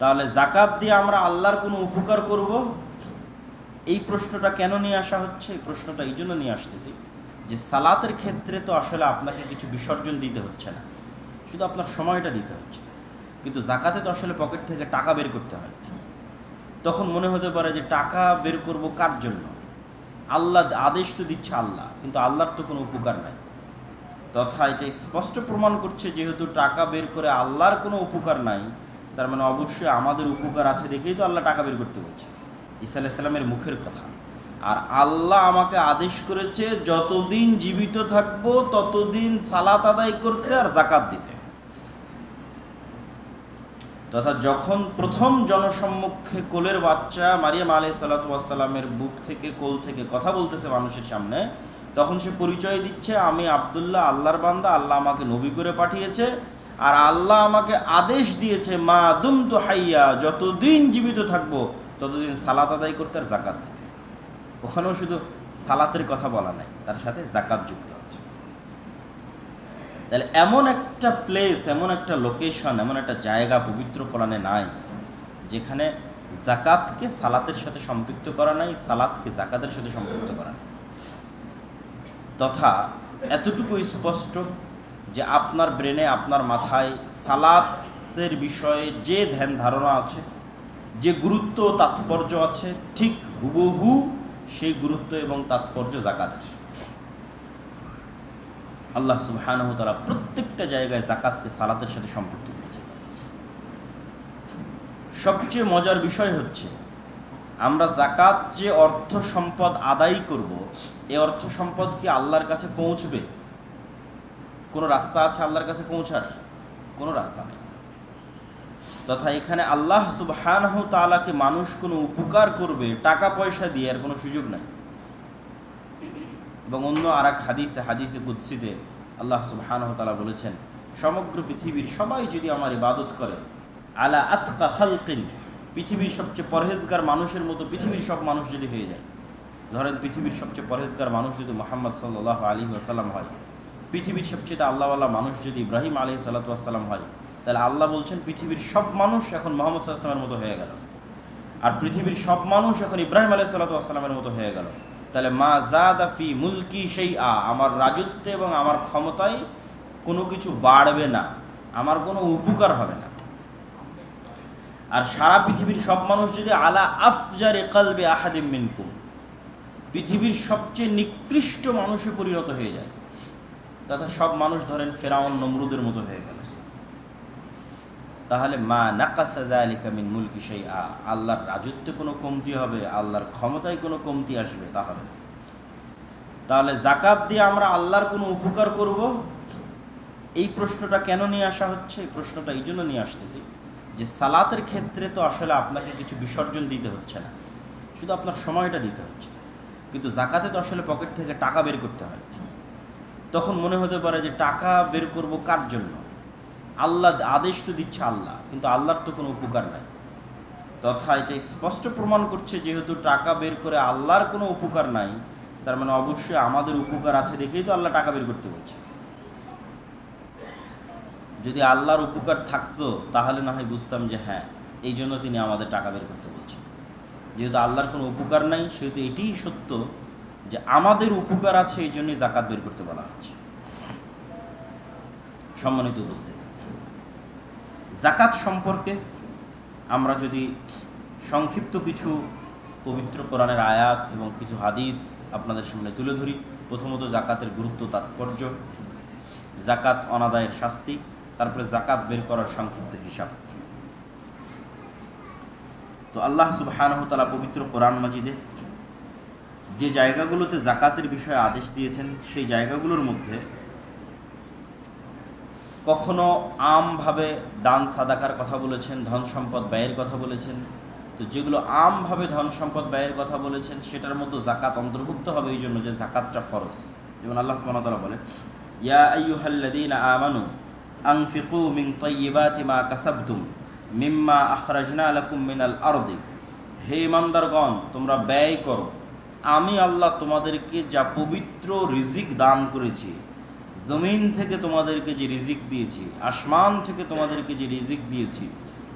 তাহলে জাকাত দিয়ে আমরা আল্লাহর কোনো উপকার করব? এই প্রশ্নটা কেন নিয়ে আসা হচ্ছে? এই প্রশ্নটা এই জন্য নিয়ে আসতেছি যে সালাতের ক্ষেত্রে তো আসলে আপনাকে কিছু বিসর্জন দিতে হচ্ছে না। শুধু আপনার সময়টা দিতে হচ্ছে। কিন্তু জাকাতে তো আসলে পকেট থেকে টাকা বের করতে হয়। তখন মনে হতে পারে যে টাকা বের করব কার জন্য? আল্লাহ আদেশ তো দিচ্ছে আল্লাহ, কিন্তু আল্লাহর তো কোনো উপকার নাই। তথা এটা স্পষ্ট প্রমাণ করছে যেহেতু টাকা বের করে আল্লাহর কোনো উপকার নাই তার মানে অবশ্যই আমাদের উপকার আছে দেখেই তো আল্লাহ টাকা বের করতে বলছে। ঈসা আলাইসাল্লামের মুখের কথা। আর আল্লাহ আমাকে আদেশ করেছে, যতদিন জীবিত থাকব, ততদিন সালাত আদায় করতে আর জাকাত দিতে। তথা যখন প্রথম জনসম্মুখে কোলের বাচ্চা মারিয়াম আলাই সাল্লাতামের বুক থেকে, কোল থেকে কথা বলতেছে মানুষের সামনে, তখন সে পরিচয় দিচ্ছে, আমি আবদুল্লাহ, আল্লাহর বান্দা, আল্লাহ আমাকে নবী করে পাঠিয়েছে আর আল্লাহ আমাকে আদেশ দিয়েছে, মা দুম তো হাইয়া, যতদিন জীবিত থাকব, ততদিন সালাত আদায় করতে আর জাকাত দিতে। ওখানেও শুধু সালাতের কথা বলা নাই, তার সাথে জাকাত যুক্ত আছে। তাহলে এমন একটা প্লেস এমন একটা লোকেশন এমন একটা জায়গা পবিত্র কোরআনে নাই, যেখানে জাকাতকে সালাতের সাথে সম্পৃক্ত করা নাই, সালাতকে জাকাতের সাথে সম্পৃক্ত করা নাই। তথা এতটুকু স্পষ্ট যে আপনার ব্রেনে আপনার মাথায় সালাতের বিষয়ে যে ধ্যান ধারণা আছে, যে গুরুত্ব তাৎপর্য আছে, ঠিক হুবহু সেই গুরুত্ব এবং তাৎপর্য জাকাতের আল্লাহ সুবহানাহু তাআলা প্রত্যেকটা জায়গায় জাকাতকে সালাতের সাথে সম্পৃক্ত করেছে। সবচেয়ে মজার বিষয় হচ্ছে, আমরা জাকাত যে অর্থ সম্পদ আদায় করব এই অর্থ সম্পদ কি আল্লাহর কাছে পৌঁছবে? কোনো রাস্তা আছে আল্লাহর কাছে পৌঁছার? কোনো রাস্তা নেই। তথা এখানে আল্লাহ সুবহানাহু তাআলাকে মানুষ কোনো উপকার করবে, টাকা পয়সা দিয়ে আর কোনো সুযোগ নাই। এবং অন্য আর এক হাদিসে হাদিসে কুৎসিতে আল্লাহ সুবহানাহু তালা বলেছেন, সমগ্র পৃথিবীর সবাই যদি আমার ইবাদত করে, আলা আতকা খালকিন, পৃথিবীর সবচেয়ে পরহেজগার মানুষের মতো পৃথিবীর সব মানুষ যদি হয়ে যায়। ধরেন পৃথিবীর সবচেয়ে পরহেজগার মানুষ যদি মোহাম্মদ সাল্লাহ আলী আসাল্লাম হয় পৃথিবীর সবচেয়ে আল্লাহওয়ালা মানুষ যদি ইব্রাহিম আলী সাল্লাতাম হয়, তাহলে আল্লাহ বলছেন, পৃথিবীর সব মানুষ এখন মোহাম্মদ সাল্লামের মতো হয়ে গেল। আর পৃথিবীর সব মানুষ এখন ইব্রাহিম আলী সাল্লাতামের মতো হয়ে গেল। তাহলে মা জাদাফি মুলকি সেই আ আমার রাজত্বে এবং আমার ক্ষমতায় কোনো কিছু বাড়বে না, আমার কোনো উপকার হবে না। আর সারা পৃথিবীর সব মানুষ যদি আলা আফজারে কালবে আহাদিম মিনকুম, পৃথিবীর সবচেয়ে নিকৃষ্ট মানুষে পরিণত হয়ে যায়। তথা সব মানুষ ধরেন ফেরাউন নমরুদের মতো হয়ে গেল। তাহলে মা নাকাসা জালিকা মিন মুলকি সেই আ আল্লাহর রাজত্বে কোনো কমতি হবে, আল্লাহর ক্ষমতায় কোনো কমতি আসবে তাহলে? তাহলে জাকাত দিয়ে আমরা আল্লাহর কোনো উপকার করব? এই প্রশ্নটা কেন নিয়ে আসা হচ্ছে? এই প্রশ্নটা এই জন্য নিয়ে আসতেছি যে সালাতের ক্ষেত্রে তো আসলে আপনাকে কিছু বিসর্জন দিতে হচ্ছে না। শুধু আপনার সময়টা দিতে হচ্ছে। কিন্তু জাকাতে তো আসলে পকেট থেকে টাকা বের করতে হয়। তখন মনে হতে পারে যে টাকা বের করব কার জন্য? আল্লাহ আদেশ তো দিচ্ছে আল্লাহ, কিন্তু আল্লাহর তো কোনো উপকার নাই। তথা এটা স্পষ্ট প্রমাণ করছে যেহেতু টাকা বের করে আল্লাহর কোনো উপকার নাই, তার মানে অবশ্যই আমাদের উপকার আছে দেখেই তো আল্লাহ টাকা বের করতে বলছে। যদি আল্লাহর উপকার থাকতো, তাহলে না হয় বুঝতাম যে হ্যাঁ এই জন্য তিনি আমাদের টাকা বের করতে বলছেন। যেহেতু আল্লাহর কোনো উপকার নাই, সেহেতু এটিই সত্য যে আমাদের উপকার আছে এই জন্যই জাকাত বের করতে বলা হচ্ছে। সম্মানিত উপস্থিত। জাকাত সম্পর্কে আমরা যদি সংক্ষিপ্ত কিছু পবিত্র কোরআনের আয়াত এবং কিছু হাদিস আপনাদের সামনে তুলে ধরি, প্রথমত জাকাতের গুরুত্ব, তাৎপর্য জাকাত অনাদায়ের শাস্তি, তারপরে জাকাত বের করার সংক্ষিপ্ত হিসাব। তো আল্লাহ সুবাহানহতালা পবিত্র কোরআন মাজিদে যে জায়গাগুলোতে জাকাতের বিষয়ে আদেশ দিয়েছেন, সেই জায়গাগুলোর মধ্যে কখনো আমভাবে দান, সাদাকার কথা বলেছেন, ধন সম্পদ ব্যয়ের কথা বলেছেন। তো যেগুলো আমভাবে ধন সম্পদ ব্যয়ের কথা বলেছেন, সেটার মধ্যে জাকাত অন্তর্ভুক্ত হবে এই জন্য যে জাকাতটা ফরজ। যেমন আল্লাহ সুবহানাহু বলে, ইয়া আইয়ুহাল্লাযীনা আমানু আনফিকু মিন তাইয়্যিবাতি মা কাসাবতুম মিম্মা আখরাজনা লাকুম মিনাল আরদি। হে ইমানদারগণ, তোমরা ব্যয় করো। আমি আল্লাহ তোমাদেরকে যা পবিত্র রিজিক দান করেছি, জমিন থেকে তোমাদেরকে যে রিজিক দিয়েছি, আসমান থেকে তোমাদেরকে যে রিজিক দিয়েছি,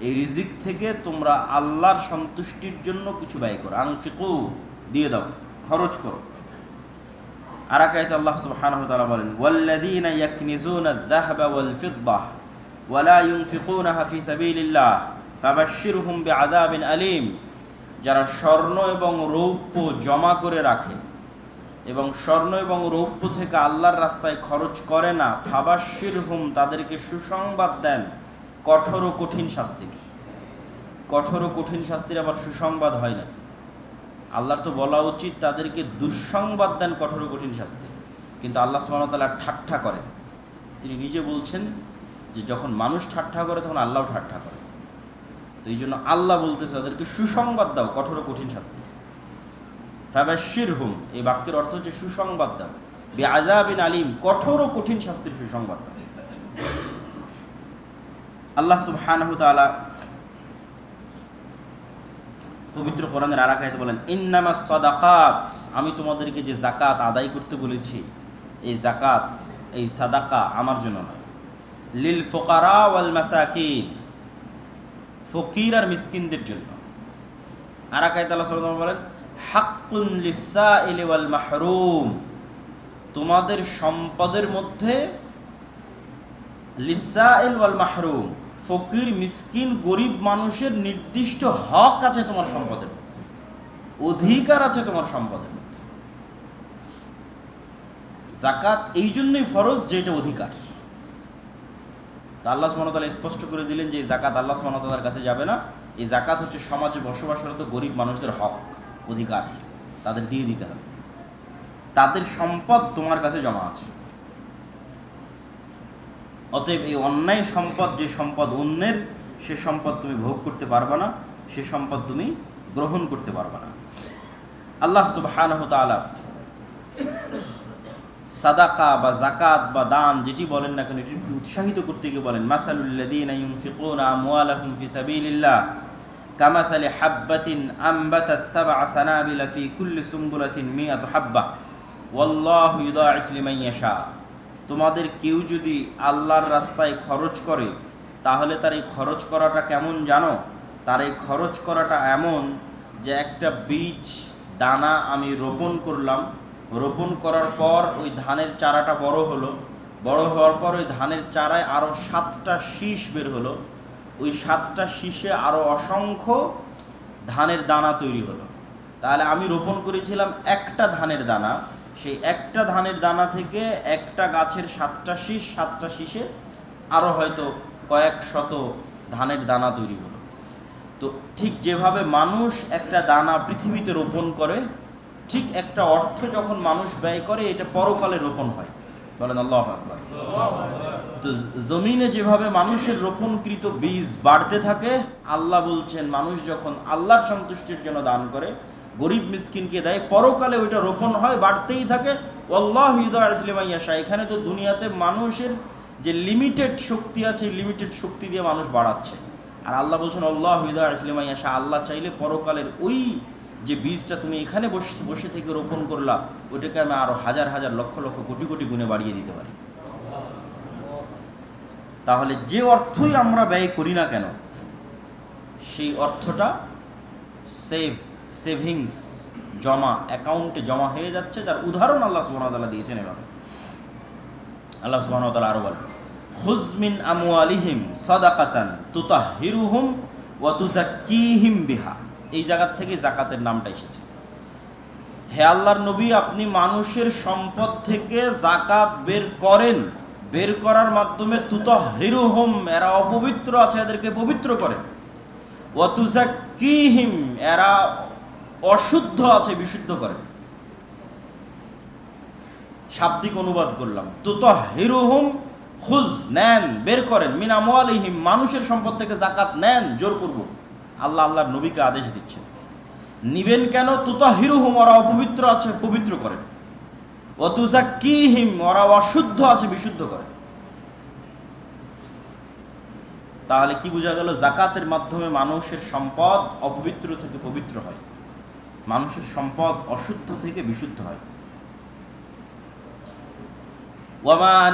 এই রিজিক থেকে তোমরা আল্লাহর সন্তুষ্টির জন্য কিছু ব্যয় করো। আনফিকু, দিয়ে দাও, খরচ করো। আর আকাইতে আল্লাহ সুবহানাহু ওয়া বলেন, ওয়াল্লাযীনা ইয়াকনিজুনা আয-যাহাবা ওয়াল ফিদ্দাহ ওয়া লা ইউনফিকুনাহা আলীম। যারা স্বর্ণ এবং রৌপ্য জমা করে রাখে এবং স্বর্ণ এবং রৌপ্য থেকে আল্লাহর রাস্তায় খরচ করে না ফাবাশির হুম তাদেরকে সুসংবাদ দেন। কঠোর ও কঠিন শাস্তির কঠোর ও কঠিন শাস্তির আবার সুসংবাদ হয় না আল্লাহর তো বলা উচিত তাদেরকে দুঃসংবাদ দেন কঠোর ও কঠিন শাস্তি। কিন্তু আল্লাহ সুবাহতাল্লাহ ঠাট্টা করেন। তিনি নিজে বলছেন যে যখন মানুষ ঠাট্টা করে, তখন আল্লাহ ঠাট্টা করে। তো এই জন্য আল্লাহ বলতেছে তাদেরকে সুসংবাদ দাও, কঠোর কঠিন শাস্তি। ফাবাশির হুম এই বাক্যের অর্থ হচ্ছে সুসংবাদ দাও। বি আজাবিন আলিম, কঠোর কঠিন শাস্তির সুসংবাদ দাও। আল্লাহ সুবহানাহু তাআলা পবিত্র কোরআনের আর বলেন ইন্নামা সাদাকাত, আমি তোমাদেরকে যে জাকাত আদায় করতে বলেছি, এই জাকাত এই সাদাকা আমার জন্য নয়। লিল ফোকারা ওয়াল মাসাকিন ফকির আর মিসকিনদের জন্য। আর বলেন, হাক্কুন মাহরুম তোমাদের সম্পদের মধ্যে মাহরুম ফকির, মিসকিন, গরিব মানুষের নির্দিষ্ট হক আছে তোমার সম্পদের মধ্যে। অধিকার আছে তোমার সম্পদের মধ্যে। জাকাত এই জন্যই ফরজ যে এটা অধিকার। তা আল্লাহ সুমনতালা স্পষ্ট করে দিলেন যে এই জাকাত আল্লাহ সুমনতালার কাছে যাবে না। এই জাকাত হচ্ছে সমাজে বসবাসরত গরিব মানুষদের হক, অধিকার, তাদের দিয়ে দিতে হবে। তাদের সম্পদ তোমার কাছে জমা আছে। অতএব এই অন্যায় সম্পদ, যে সম্পদ অন্যের, সে সম্পদ তুমি ভোগ করতে পারবে না, সে সম্পদ তুমি গ্রহণ করতে পারবে না। আল্লাহ তাআলা সাদাকা বা জাকাত বা দান যেটি বলেন না কেন, এটি উৎসাহিত করতে গিয়ে বলেন মাসালুল্লাযীনা ইউনফিকুনা আমওয়ালাহুম ফি সাবিলিল্লাহ, কামাসালি হাব্বাতিন আম্বাতাত সাবআ সানাবিলা ফি কুল্লি সুম্বুলাতিন মিয়াতু হাব্বা, ওয়াল্লাহু ইউদাইফু লিমান ইয়াশা। তোমাদের কেউ যদি আল্লাহর রাস্তায় খরচ করে, তাহলে তার এই খরচ করাটা কেমন জানো? তার এই খরচ করাটা এমন যে একটা বীজ, দানা আমি রোপণ করলাম রোপণ করার পর ওই ধানের চারাটা বড় হলো। বড় হওয়ার পর ওই ধানের চারায় আরও সাতটা শীষ বের হলো। ওই সাতটা শীষে আরও অসংখ্য ধানের দানা তৈরি হলো। তাহলে আমি রোপণ করেছিলাম একটা ধানের দানা। সেই একটা ধানের দানা থেকে একটা গাছের সাতটা শীষ, সাতটা শীষে আরও হয়তো কয়েক শত ধানের দানা তৈরি হলো। তো ঠিক যেভাবে মানুষ একটা দানা পৃথিবীতে রোপণ করে ঠিক একটা অর্থ যখন মানুষ ব্যয় করে, এটা পরকালে রোপণ হয়। বলেন আল্লাহ আকবার। তো জমিনে যেভাবে মানুষের রোপণকৃত বীজ বাড়তে থাকে, আল্লাহ বলছেন, মানুষ যখন আল্লাহর সন্তুষ্টির জন্য দান করে, গরিব মিসকিনকে দেয়, পরকালে ওইটা রোপণ হয়, বাড়তেই থাকে। আল্লাহ ইসলিমাইয়াশা এখানে তো দুনিয়াতে মানুষের যে লিমিটেড শক্তি আছে লিমিটেড শক্তি দিয়ে মানুষ বাড়াচ্ছে। আর আল্লাহ বলছেন আল্লাহ ইসলিমাইয়াশা আল্লাহ চাইলে পরকালের ওই যে বীজটা তুমি এখানে বসে বসে থেকে রোপণ করলা, ওটাকে আমি আরও হাজার হাজার, লক্ষ লক্ষ, কোটি কোটি গুণে বাড়িয়ে দিতে পারি। তাহলে যে অর্থই আমরা ব্যয় করি না কেন, সেই অর্থটা সেভ সেভিংস জমা অ্যাকাউন্টে জমা হয়ে যাচ্ছে, যার উদাহরণ আল্লাহ সুবহানাহু দিয়েছেন এভাবে। আল্লাহ সুবহানাহু আরও বলেন হুজমিন আমওয়ালিহিম সাদাকাতান তুতাহিরুহুম তুজাক্কিহিম বিহা। এই জায়গার থেকে জাকাতের নামটা এসেছে। হে আল্লাহর নবী, আপনি মানুষের সম্পদ থেকে জাকাত বের করেন। বের করার মাধ্যমে তুতাহিরুহুম, এরা অপবিত্র আছে, এদেরকে পবিত্র করেন তুজাক্কিহিম এরা অশুদ্ধ আছে, বিশুদ্ধ করেন শাব্দিক অনুবাদ করলাম। তুতাহিরুহুম, খুজ, নেন, বের করেন। মিন আমওয়ালিহিম, মানুষের সম্পদ থেকে জাকাত নেন, জোরপূর্বক। আল্লাহ আল্লাহর নবীকে আদেশ দিচ্ছেন। নিবেন কেন? তুতাহিরুহুম, ওরা অপবিত্র আছে, পবিত্র করেন হিম ওরা অশুদ্ধ আছে, বিশুদ্ধ করেন তাহলে কি বোঝা গেল? জাকাতের মাধ্যমে মানুষের সম্পদ অপবিত্র থেকে পবিত্র হয়। মানুষের সম্পদ অশুদ্ধ থেকে বিশুদ্ধ হয়। ওয়ামা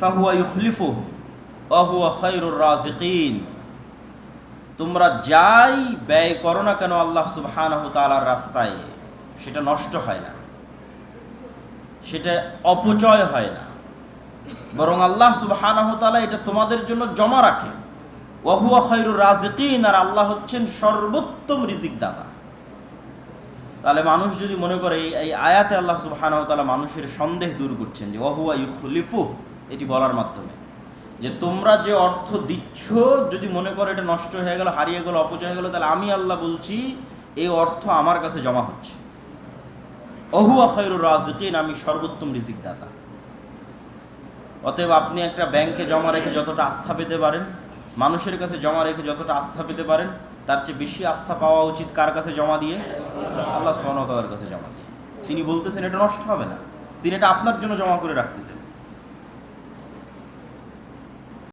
ফাহুয়া ইউখলিফুহু অহুয়া খৈরুর রাজিকিন। তোমরা যাই ব্যয় করো না কেন আল্লাহ সুবহানাহু রাস্তায়, সেটা নষ্ট হয় না। সেটা অপচয় হয় না। বরং আল্লাহ তাআলা এটা তোমাদের জন্য জমা রাখে। ওয়াহুয়া খৈরুর রাজিকিন আর আল্লাহ হচ্ছেন সর্বোত্তম রিজিক দাতা তাহলে মানুষ যদি মনে করে এই আয়াতে আল্লাহ তাআলা মানুষের সন্দেহ দূর করছেন যে ওয়াহুয়া ইউখলিফু এটি বলার মাধ্যমে। যে তোমরা যে অর্থ দিচ্ছ, যদি মনে করো এটা নষ্ট হয়ে গেল, হারিয়ে গেল, অপচয় হয়ে গেল, তাহলে আমি আল্লাহ বলছি, এই অর্থ আমার কাছে জমা হচ্ছে। অহু খৈরুর রাজিকিন, আমি সর্বোত্তম রিজিক দাতা অতএব আপনি একটা ব্যাংকে জমা রেখে যতটা আস্থা পেতে পারেন, মানুষের কাছে জমা রেখে যতটা আস্থা পেতে পারেন, তার চেয়ে বেশি আস্থা পাওয়া উচিত কার কাছে জমা দিয়ে? আল্লাহ তাআলার কাছে জমা দিয়ে। তিনি বলতেছেন, এটা নষ্ট হবে না। তিনি এটা আপনার জন্য জমা করে রাখতেছেন।